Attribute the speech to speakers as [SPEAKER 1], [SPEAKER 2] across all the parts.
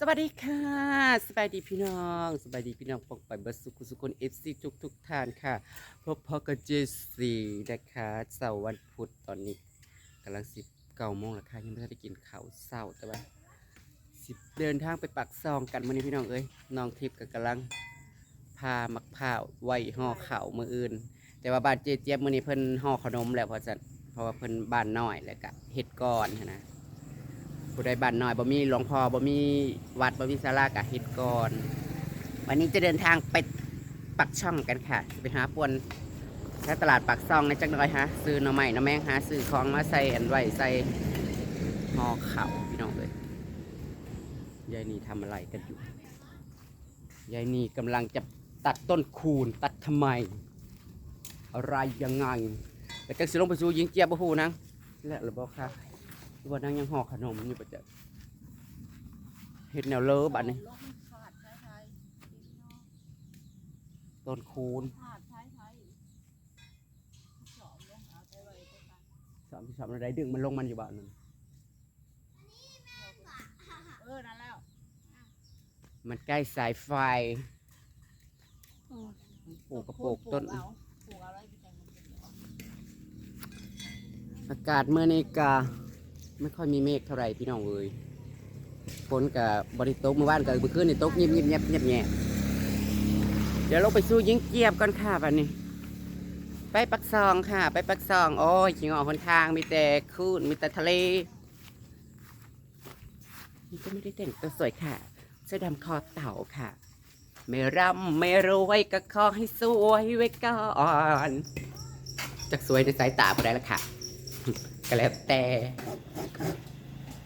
[SPEAKER 1] สวัสดีค่ะ สบายดีพี่น้อง สบายดีพี่น้องปองไปบัสสุขุสุคนเอฟซีทุกทุกท่านค่ะ พบพอกับเจสีนะคะเสาร์วันพุธตอนนี้กำลังสิบเก้าโมงแล้วค่ะยังไม่ได้กินข้าวเศร้าแต่ว่าสิเดินทางไปปักซองกันมื่อนี้พี่น้องเอ้ยน้องทิพย์ก็กำลังพามักพร้าวไว้ห่อข้าวมืออื่น แต่ว่าบ้านเจเจี๊ยบมื่อนี้เพิ่นห่อขนมแล้วเพราะฉะนั้นเพราะว่าเพิ่นบ้านน้อยแล้วก็เฮ็ดก่อนนะ ผู้ใดบ้านน้อยบ่มีหลวงพ่อบ่มีวัดบ่มีศาลากะเฮ็ดก่อน วันนี้จะเดินทางไปปักช่องกันค่ะไปหาปวนแค่ตลาดปักซองในจักหน่อยฮะซื้อหน่อไม้หน่อแมงหาซื้อของมาใส่อันไว้ใส่ห่อข้าพี่น้องเลยยายนี่ทำอะไรกันอยู่ยายนี่กำลังจะตัดต้นคูณตัดทำไม อะไรยังไงแต่ก็สิลงไปสู่ยิงเจี๊ยบบ่ฮู้นังและหรือบ่ค่ะ หรือว่านั่งยังห่อขนมอยู่ประจะเห็ดแนวเลอบัดนี้ต้นคูณสามสิบสามอะไรดึงมันลงมันอยู่บ้านนั่น
[SPEAKER 2] เออนั่นแล้ว
[SPEAKER 1] มันใกล้สายไฟปลูกกระโปกต้น
[SPEAKER 2] ปลูกเอาไว้ไปแต่งมันเป็นดอก
[SPEAKER 1] อากาศเมื่อนี้กา ไม่ค่อยมีเมฆเท่าไหร่พี่น้องเลยฝนกับบริโตกเมื่อวานกับเมื่อคืนนี่ตกเงียบเงียบเงียบเงียบแงเดี๋ยวเราไปสู้ยิงเกียบกันค่ะบัดนี้ ไปปักซองค่ะ ไปปักซอง โอ้ยขิงออกหนทางมีแต่คลื่นมีแต่ทะเลนี่ก็ไม่ได้แต่งตัวสวยค่ะเสื้อดำคอเต่าค่ะ ไม่ร่ำไม่รวยก็ขอให้สวยไว้ก่อนจากสวยในสายตาไปได้แล้วค่ะ ก็แล้วแต่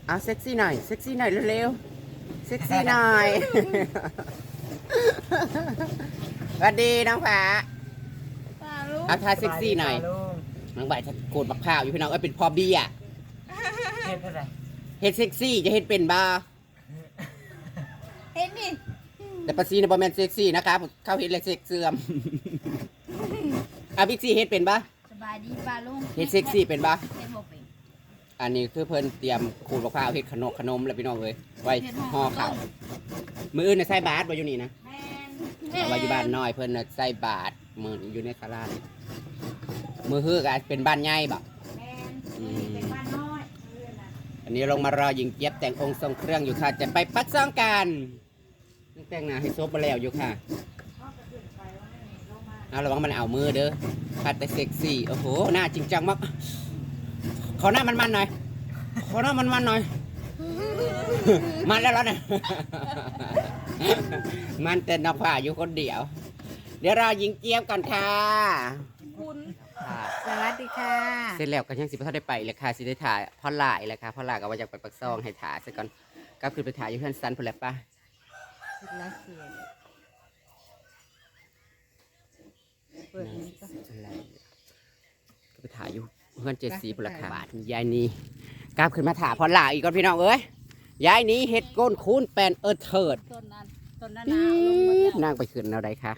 [SPEAKER 1] เอาเซ็กซี่หน่อยเซ็กซี่หน่อยเร็วๆเซ็กซี่หน่อยสวัสดีน้องผา
[SPEAKER 2] ป้าลูก
[SPEAKER 1] เอาท่าเซ็กซี่หน่อยน้องบ่ายจะโกดบักพร้าวอยู่พี่น้องเอ้ยเป็นพอเบี้ย
[SPEAKER 3] เฮ็ดอะไร
[SPEAKER 1] เฮ็ดเซ็กซี่จะเฮ็ดเป็นบ้า
[SPEAKER 2] เห็นนี่
[SPEAKER 1] แต่ปัสซีนะบอแมนเซ็กซี่นะครับเข้าเฮ็ดเลยเซ็กเสื่อมอาบิ๊กซี่เฮ็ดเป็นบ้า
[SPEAKER 2] สบายดีป้าลุง
[SPEAKER 1] เฮ็ดเซ็กซี่เป็นบ้า
[SPEAKER 2] เฮ็ดบ่เป็น
[SPEAKER 1] อันนี้คือเพิ่นเตรียมขูดบักพร้าวเฮ็ดขนมขนมแล้วพี่น้องเอ้ยไว้ห่อข้าวมืออื่นน่ะใส่บาตรบ่อยู่นี่นะ
[SPEAKER 2] แม่น
[SPEAKER 1] เอาไว้อยู่บ้านน้อยเพิ่นน่ะใส่บาตรมืออยู่ในศาลานี่มือฮือก็เป็นบ้านใหญ่บ่
[SPEAKER 2] แม่น
[SPEAKER 1] อืม
[SPEAKER 2] เป็นบ้านน้อยเออน่ะ
[SPEAKER 1] อันนี้ลงมารอยิงเจี๊ยบแต่งองค์ทรงเครื่องอยู่ค่ะ จะไปปัดซ่องกันแต่งหน้าให้ซบมาแล้วอยู่ค่ะเอาระวังมันเอามือเด้อพัดแต่เซ็กซี่ โอ้โห หน้าจริงจังมาก ขอหน้ามันๆหน่อย ขอหน้ามันๆหน่อย มันแล้วแล้วเนี่ยมันแต่นกผ่าอยู่คนเดียว เดี๋ยวรอยิงเจี๊ยบก่อนค่ะ
[SPEAKER 2] คุณ
[SPEAKER 1] ค่ะ
[SPEAKER 2] สวัสดีค่ะ
[SPEAKER 1] เสร็จแล้วก็ยังสิบ่ทันได้ไปเลยค่ะสิได้ถ่ายพ่อหลายเลยค่ะพ่อหลายก็ว่าอยากไปปักซองให้ถ่ายซะก่อนกลับขึ้นไปถ่ายอยู่เพื่อนซันพุ่นแหละป่ะ
[SPEAKER 2] รัสเซียเปิดนี่ก็
[SPEAKER 1] อะไรก็ไปถ่ายอยู่ เพื่อนเจดสีพุ่นละค่ะบาทยายนี่กลับขึ้นมาถ่ายพ่อหลายอีกก่อนพี่น้องเอ้ยยายนี้เฮ็ดก้นคูนแปนเออเถิด
[SPEAKER 2] ต้นนั้นต้นนั้น
[SPEAKER 1] ปี
[SPEAKER 2] น่ะเอาลงมา๊แล้
[SPEAKER 1] ด
[SPEAKER 2] ว
[SPEAKER 1] นั่งไปขึ้นเอาใดคะ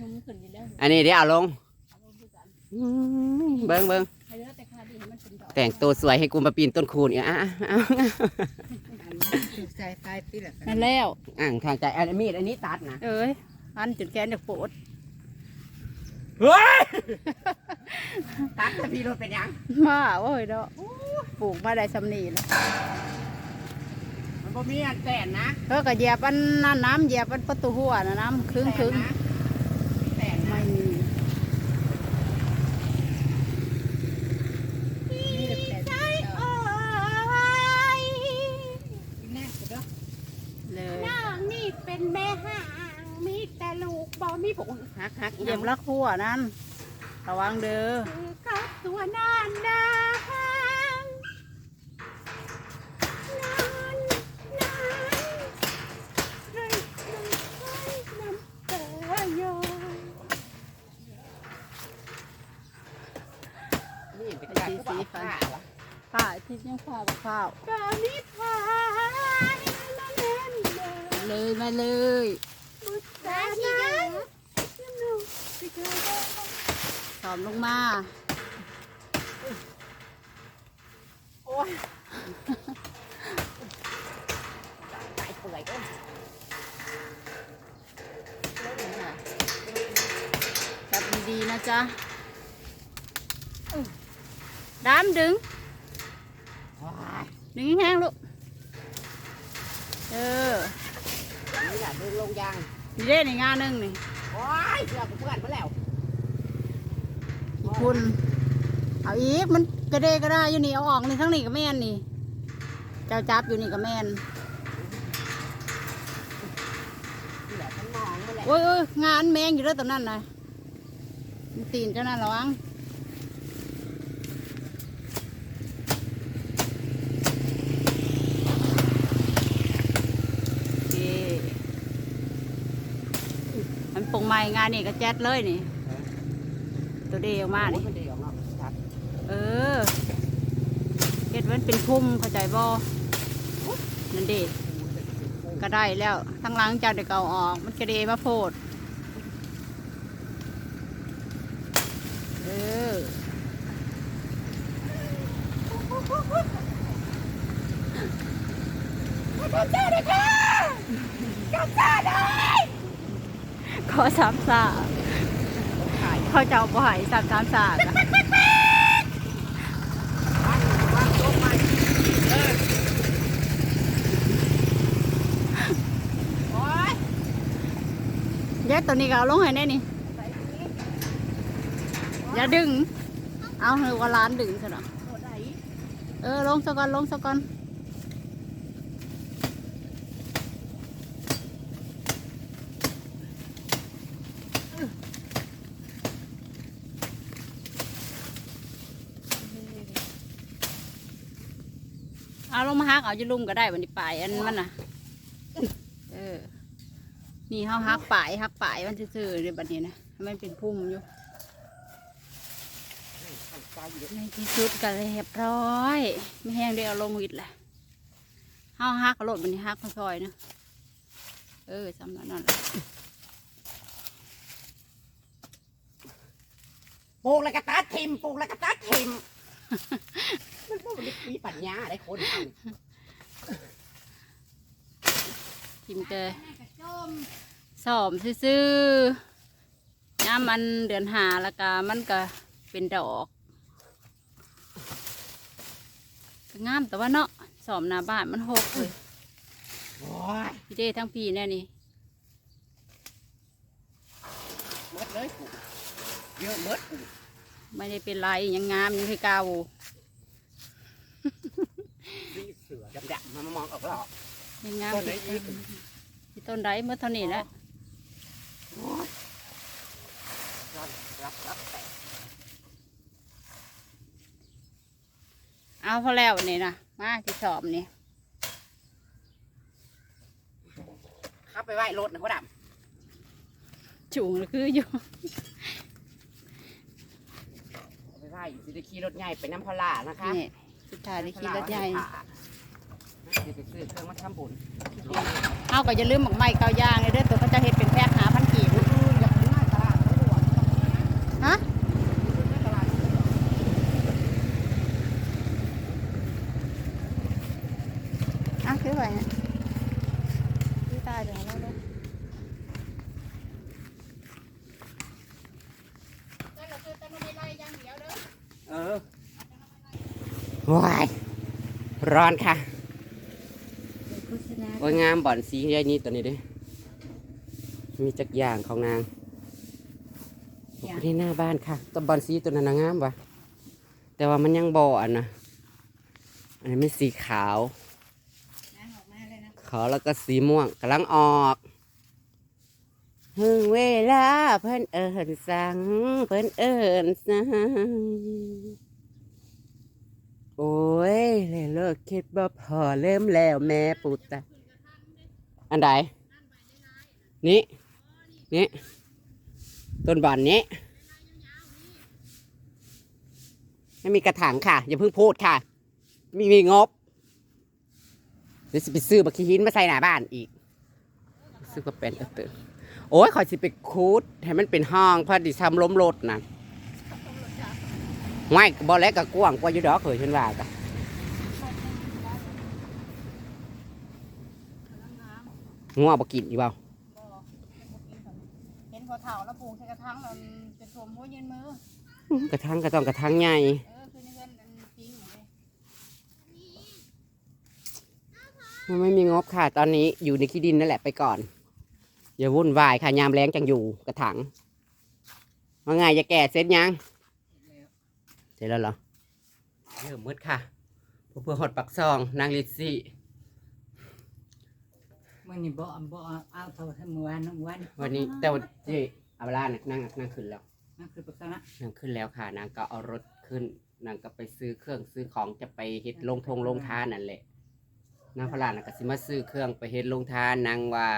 [SPEAKER 2] ยุ่งขึ้นอยู่แล้ว
[SPEAKER 1] อันนี้เดี๋ยวเอาลง
[SPEAKER 2] เอาลงด้วยกัน
[SPEAKER 1] อืมเบิ้งเบิ้ง
[SPEAKER 2] ให้เหลือแต่ค่าดีให้มันเป็นดอก
[SPEAKER 1] แต่งตัวสวยให้กูมาปีนต้นคูนอีกอะอะอะ
[SPEAKER 3] ถูกใจตายปีละ
[SPEAKER 2] นั่นแล้ว
[SPEAKER 1] อ่างทางใจอันนี้มีดอันนี้ตัดนะ
[SPEAKER 2] เอ้ยอันจุดแกนเด็กปวด
[SPEAKER 1] เฮ้ยตัดแต่พี่รถเป็นยัง
[SPEAKER 2] มาโอ้ยเนาะปลูกมาได้สำนีแล้ว
[SPEAKER 1] มันบ่มีอันแต่นนะ
[SPEAKER 2] เออก็เหยียบอันนั้นน้ำเหยียบอันประตูหัวนะน้ำครึ่งครึ่ง
[SPEAKER 1] แต่นนะ
[SPEAKER 2] ไม่มีใจอ่อยเลย
[SPEAKER 1] น้องนี่เป็นแม่ห่าง มีแต่ลูกบอมีผมฮักฮัก
[SPEAKER 2] เห ยียบลักหัวนั่นระวังเด้อ
[SPEAKER 1] คือกับตัวนานดางนานนานเลยเลยน้ำตาโยนี่เป็นการที่สีฟ้า
[SPEAKER 2] ผ้าที่ยังผ้าบักข้าว
[SPEAKER 1] กานิพานมาเล่นเลย
[SPEAKER 2] เลยมาเลย
[SPEAKER 1] บุษบาที่ยังสนุก สิเกิด
[SPEAKER 2] สอมลงมา
[SPEAKER 1] โอ้ยตายเปื่อยก็
[SPEAKER 2] ค่ะจับดีๆนะจ๊ะอู้ดามดึง
[SPEAKER 1] ว้าย
[SPEAKER 2] ดึงแห้งๆลูก เออ
[SPEAKER 1] นี่แหละดึงลงยาง
[SPEAKER 2] นี่เด้ในงานหนึงนี่
[SPEAKER 1] ว้า ยเสือกูเพื่อนมาแล้ว
[SPEAKER 2] อีกคุณเอาอีกมันกระเดกระได้อยู่นี่เอาออกนี่ทั้งนี้ก็แม่นนี่ เจ้าจับอยู่นี่ก็แม่น
[SPEAKER 1] นี่แหละทั้งมองมาแล้ว
[SPEAKER 2] โอ้ยโอ้ยงานแมงอยู่แล้วตรงนั้นนะมันตีนเจ้านั่นระวังโอเค มันปรุงใหม่งานนี่ก็แจ๊ดเลยนี่ ตัวเดียวมา
[SPEAKER 1] โอ้
[SPEAKER 2] นี่
[SPEAKER 1] ยมันเดียวเนาะครับ
[SPEAKER 2] เออเฮ็ดมันเป็นพุ่มเข้าใจบ่นั่นเด็ก็ได้แล้วทั้งหล้างจานเด็กเอาออก มันกระเดมาโพด เออขอสามสาเขาเจ้าบ่ใหายสามสามสากะ
[SPEAKER 1] โอ้ย
[SPEAKER 2] แยกตัวนี้ก็เอาลงให้แน่นี่อย่าดึง เอาเถอว่าร้านดึงซะเนาะเออลงซะก่อนลงซะก่อนเอาลง มาฮักเอาจะลุ่มก็ได้วันนี้ปลายอันมันน่ะ เออ นี่เขาฮักปลายฮักปลายมันซื่อๆในบัดนี้นะให้มันเป็นพุ่มอยู่
[SPEAKER 1] ใจอยู่
[SPEAKER 2] ในที่สุดก็เรียบร้อย ไม่แห้งได้เอาลงวิดแหละเฮาฮักกระโดดมันนี่ฮักเขาซอยนะเออสำนักนั่นแหละ
[SPEAKER 1] ปลูกแล้วก็ตัดทิมปลูกแล้วก็ตัดทิม มันบ่ได้มีปัญญาได้คนเอา
[SPEAKER 2] ทิมเจอสอมซื่อๆย่ามมันเดือนหาแล้วก็มันก็เป็นดอกก็งามแต่ว่าเนาะสอมหน้าบ้านมันหกเลย
[SPEAKER 1] โอ้ย
[SPEAKER 2] พี่เด้ทั้งพี่แน่นี่
[SPEAKER 1] หมดเลยกูเยอะหมดกู
[SPEAKER 2] ไม่ได้เป็นไรยังงามยังคือเก่า
[SPEAKER 1] นี่เสือ ดำๆมันมามองออกหรอก
[SPEAKER 2] ยังงาม
[SPEAKER 1] ต้นไหนอีก
[SPEAKER 2] ที่ต้นไดเมื่อเท่านี้แหล้ว
[SPEAKER 1] โอ้ยรับรับรับแต่
[SPEAKER 2] เอาพอแล้วนี่นะมาที่สอบนี่
[SPEAKER 1] ขับไปไหว้รถนะพ่อด
[SPEAKER 2] จุงคืออยู่ำ
[SPEAKER 1] เอาไปไหว้อยู่สิได้ขี่รถใหญ่ไปน้ำพลานะคะ
[SPEAKER 2] นี่สุดท้ายได้ขี่รถใหญ่
[SPEAKER 1] เดี๋ย วไปซื้อเครื่องมาทำบุญ
[SPEAKER 2] เอาก็อย่าลืมหมักไม้เกาย่างเลยเด้อตัวเขาจะเฮ็ดเป็นแพทย์หาพันกีบ
[SPEAKER 1] อยากกินหน้าตลาดเขาบอก
[SPEAKER 2] ฮะ
[SPEAKER 1] หน้าตลาด
[SPEAKER 2] อะคือไว้นะคือตายเดี๋ยวเราเด้อ
[SPEAKER 1] เออว้ายร้อนค่ะ โอ้ยงามบ่อนสีใหญ่นี้ตัวนี้เดิมีจักอย่างของนางโอ้ยที่หน้าบ้านค่ะตัวบอนสีตัวนั้นนะงามวะแต่ว่ามันยังบ่อันนะอันนี้ไม่สีขาวขาวแล้วก็สีม่วงกำลังออกถึงเวลาเพิ่นเอิญสั่งเพิ่นเอิญสั่งโอ้ยเลยเลิกคิดบ่พอเริ่มแล้วแม่ปุตตะ อันใดนี่นี่ต้นบอนนี้ไม่มีกระถางค่ะ อย่าเพิ่งพูดค่ะ มีมีงบเดี๋ยวสิไปซื้อบักขี้หินมาใส่หน้าบ้านอีก ซื้อก็เป็นเออเตอโอ้ยขอยสิไปคูดให้มันเป็นห้องเพอดิทำล้มรถนะไม่บอลแล้วก็กว้างกว่าอยู่ดอกเคยฉันว่าจ้ะ งัวบ่กินอีเปล่า
[SPEAKER 2] บ่เห็นพอเฒ่าแล้วปลูกใส่กระถางแล้วมันเป็นสวมหัวเย็นมือก
[SPEAKER 1] ระทังก็ต้องกระทังใหญ่
[SPEAKER 2] เออคือในเงินอันจริงเลย
[SPEAKER 1] มันไม่มีงบค่ะ ตอนนี้อยู่ในขี้ดินนั่นแหละไปก่อน อย่าวุ่นวายค่ะยามแรงจังอยู่กระถังว่าไงจะแก่เสร็จยังเสร็จแล้วเหรอเริ่มมืดค่ะเพื่อเพื่อหดปักซองนางลิซซี่
[SPEAKER 3] มันนี่บ่บ่เอาเท่าทั้งเมื่อวานทั้งวัน
[SPEAKER 1] วันนี้แต่วันที่อาเวลาน่ะนั่งนั่งขึ้นแล้ว
[SPEAKER 3] นั่นคือปักษณะ
[SPEAKER 1] นางขึ้นแล้วค่ะนางก็เอารถขึ้นนางก็ไปซื้อเครื่องซื้อของจะไปเฮ็ดลงทงลงทานนั่นแหละนางพลานน่ะก็สิมาซื้อเครื่องไปเฮ็ดลงทานนางว่า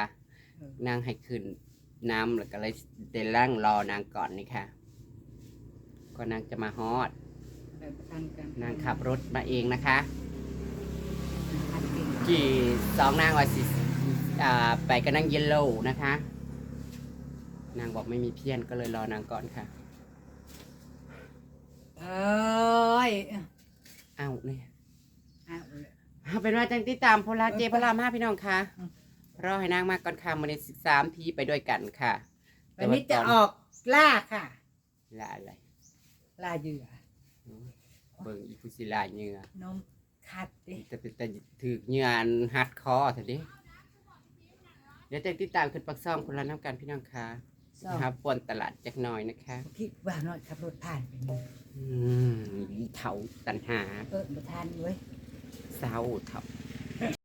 [SPEAKER 1] นางให้ขึ้นน้ำแล้วก็เลยเดล่างรอนางก่อนนี่ค่ะก็นางจะมาฮอด
[SPEAKER 3] ไปประกันกัน
[SPEAKER 1] นางขับรถมาเองนะคะ
[SPEAKER 3] อันเก่ง
[SPEAKER 1] กี่สองนางว่าสิอ่า ไปก็นั่งเยลโล่นะคะ นางบอกไม่มีเพี้ยนก็เลยรอนางก่อนค่ะ
[SPEAKER 3] เอ้ย
[SPEAKER 1] อ้าวเนี่ย
[SPEAKER 3] เอาเลย
[SPEAKER 1] เอาเป็นว่าจังติดตามโพลาเจ
[SPEAKER 3] เออ
[SPEAKER 1] พลามาพี่น้องค่ะ
[SPEAKER 3] อืม
[SPEAKER 1] รอให้นางมาก่อนค่ะมันในสิบสามทีไปด้วยกันค่ะ
[SPEAKER 3] วันนี้จะออกล่าค่ะ
[SPEAKER 1] ลาอะไร
[SPEAKER 3] ล่าเหยื่อ
[SPEAKER 1] เบิ่งอีพุสิลาเหงื่อน
[SPEAKER 3] มขัดดิ
[SPEAKER 1] จะเป็นแต่ถือเหงื่ออันหัดคอเถอะดิเดี๋ยวจังติดตามขึ้นปักซ่องคนละน้ำกันพี่น้องค่ะ
[SPEAKER 3] สอง
[SPEAKER 1] นะครับปวนตลาดจักหน่อยนะคะ
[SPEAKER 3] คิดว่าน้อยขับรถผ่านไปนี่
[SPEAKER 1] อืมอีเถาตันหา
[SPEAKER 3] เออประทานเว้ย
[SPEAKER 1] เศร้าเถา